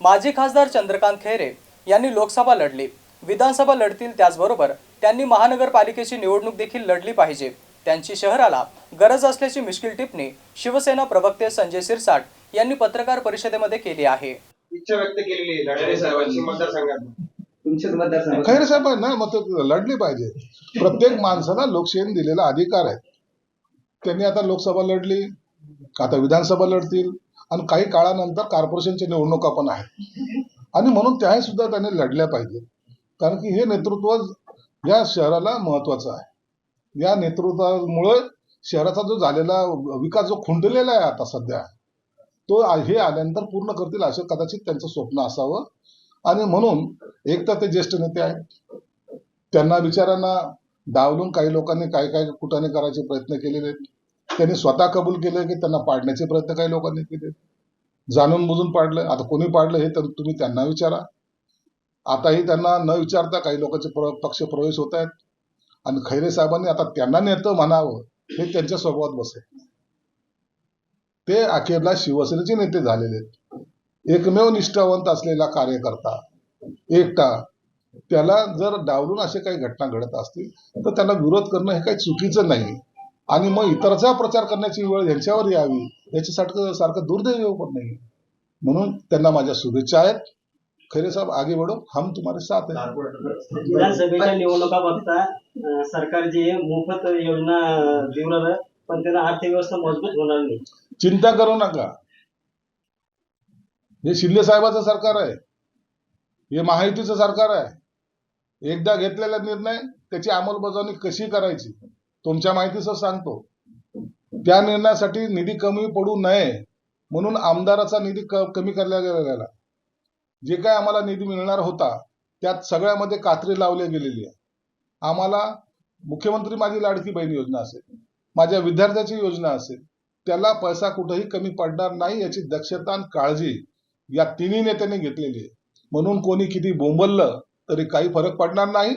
माजी खासदार चंद्रकांत खैरे यांनी लोकसभा लढली. विधानसभा लढतील त्याचबरोबर त्यांनी महानगरपालिकेची निवडणूक देखील लढली पाहिजे. त्यांची शहराला गरज असल्याची मिश्किल टिप्पणी शिवसेना प्रवक्ते संजय सिरसाट यांनी पत्रकार परिषदेमध्ये केली आहे. इच्छा व्यक्त केलेली आहे लढाई साहेबांची मतदारसंघात. तुमच्याच मतदारसंघात खैरे साहेब ना मग ते लढली पाहिजे. प्रत्येक माणसाला लोकशाहीने दिलेला अधिकार आहे. त्यांनी आता लोकसभा लढली आता विधानसभा लढतील. आणि काही काळानंतर कॉर्पोरेशनच्या निवडणुका पण आहेत. आणि म्हणून त्याही सुद्धा त्याने लढल्या पाहिजेत कारण की हे नेतृत्व या शहराला महत्वाचं आहे. या नेतृत्वामुळे शहराचा जो झालेला विकास जो खुंडलेला आहे आता सध्या तो हे आल्यानंतर पूर्ण करतील असं कदाचित त्यांचं स्वप्न असावं. आणि म्हणून एक तर ते ज्येष्ठ नेते आहेत. त्यांना बिचारांना डावलून काही लोकांनी काय काय कुठाने करायचे प्रयत्न केलेले आहेत. त्यांनी स्वतः कबूल केले की त्यांना पाडण्याचे प्रयत्न काही लोकांनी केले. जाणून बुजून पाडलं. आता कोणी पाडलं हे तर तुम्ही त्यांना विचारा. आताही त्यांना न विचारता काही लोकांचे प्र- पक्ष प्रवेश होत आहेत. आणि खैरे साहेबांनी आता त्यांना नेतं म्हणावं हे त्यांच्या स्वभावात बसेल ते अखेरला शिवसेनेचे नेते झालेले आहेत. एकमेव निष्ठावंत असलेला कार्यकर्ता एकटा त्याला जर डावलून असे काही घटना घडत असतील तर त्यांना विरोध करणं हे काही चुकीचं नाही. आणि मग इतरचा प्रचार करण्याची वेळ यांच्यावर यावी याच्यासारखं सारखं दुर्दैव पण नाही. म्हणून त्यांना माझ्या शुभेच्छा आहेत. खैरे साहेब आगे बढ़ो हम तुम्हारे साथ हैं. विधानसभेच्या निवडणुका बघता सरकार जे मोफत योजना राहिलं पण त्याला अर्थव्यवस्था मजबूत होणार नाही. चिंता करू नका. हे शिंदे साहेबाचं सरकार आहे. हे महायुतीचं सरकार आहे. एकदा घेतलेला निर्णय त्याची अंमलबजावणी कशी करायची? तुमच्या माहितीचं सांगतो. त्या निर्णयासाठी निधी कमी पडू नये म्हणून आमदाराचा निधी कमी करला गेलेला जे काय आम्हाला निधी मिळणार होता त्यात सगळ्यामध्ये कात्री लावली गेलेली आहे. आम्हाला मुख्यमंत्री माझी लाडकी बहीण योजना असेल माझ्या विद्यार्थ्याची योजना असेल त्याला पैसा कुठेही कमी पडणार नाही याची दक्षता आणि काळजी या तिन्ही नेत्यांनी घेतलेली आहे. म्हणून कोणी किती बोंबललं तरी काही फरक पडणार नाही.